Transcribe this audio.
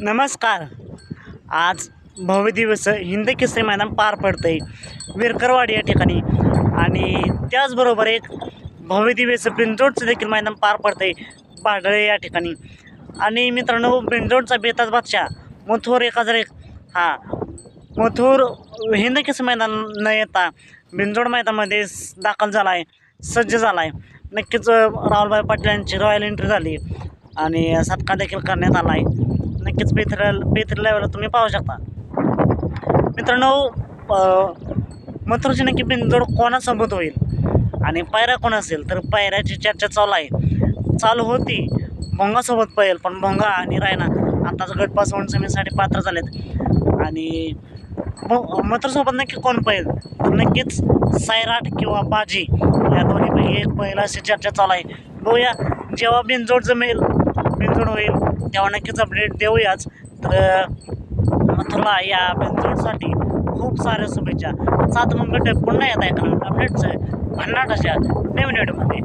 नमस्कार. आज भव्य दिवस हिंद केसरी मैदान पार पडतं आहे विरकरवाडी या ठिकाणी. आणि त्याचबरोबर एक भव्य दिवस बिंजोडचं देखील मैदान पार पडतं आहे पाडळे या ठिकाणी. आणि मित्रांनो बिंजोडचा बेताज बादशाह मथुर एक हजार एक हा मथुर हिंद केसरी मैदान न येता बिंजोड मैदानामध्ये दाखल झाला आहे सज्ज झाला आहे नक्कीच राहुलभाई पाटील यांची रॉयल एंट्री झाली. आणि सत्कार देखील करण्यात आला आहे नक्कीच पेथर पेथर लेवलला तुम्ही पाहू शकता. मित्रांनो मथुरची नक्की बिनजोड कोणासोबत होईल? आणि पायऱ्या कोण असेल? तर पायऱ्याची चर्चा चालू आहे. चालू होती. भोंगासोबत पळेल पण भोंगा आणि रायना आताच गट पास होऊन सेमीसाठी पात्र झालेत. आणि मथुरसोबत नक्की कोण पळेल तर नक्कीच सायराट किंवा बाजी. या दोन्हीपैकी एक पहिला अशी चर्चा चालू आहे. बघूया जेव्हा बिनजोड जमेल बिनजोड होईल. तेव्हा नक्कीच अपडेट देऊयाच. तर तुला या बिनजोडसाठी खूप साऱ्या शुभेच्छा. सात मग भेटूया पुन्हा येत आहे अपडेटचं भन्नाट अशा नवीन व्हिडिओमध्ये